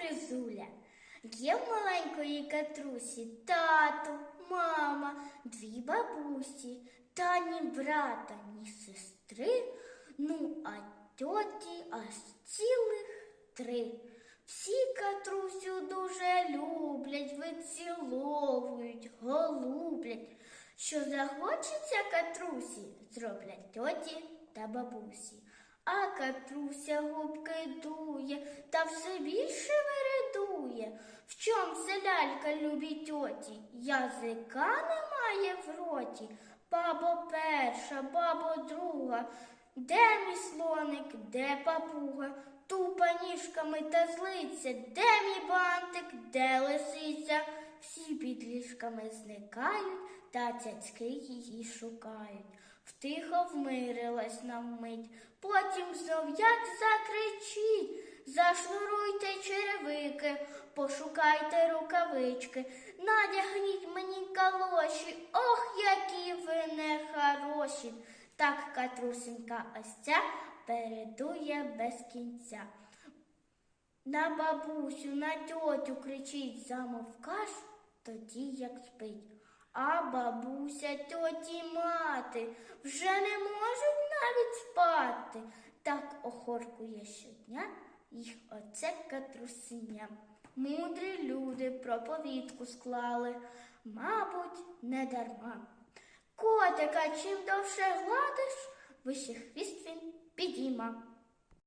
капризуля. Є в маленької катрусі тато, мама, дві бабусі, та ні брата, ні сестри, ну а тьоті аж цілих три. Всі катрусю дуже люблять, виціловують, голублять. Що захочеться катрусі, зроблять тьоті та бабусі. А катруся губки дує та все більше вередує. В чом це лялька любі тьоті? Язика немає в роті. Бабо перша, бабо друга. Де мій слоник, де папуга? Тупа ніжками та злиться, де мій бантик, де лисиця? Всі під ліжками зникають, та цяцьки її шукають. Втихо вмирилась на вмить, потім знов як закричить. Зашнуруйте черевики, пошукайте рукавички, надягніть мені калоші, ох, які ви нехороші. Так катрусенька ось ця передує без кінця. На бабусю, на тьотю кричить, замовкаш, тоді як спить. А бабуся, тьоті мати вже не можуть навіть спати. Так охоркує щодня їх оце катрусиня. Мудрі люди проповідку склали, мабуть, не дарма. Котика чим довше гладиш, вище хвіст він підійма.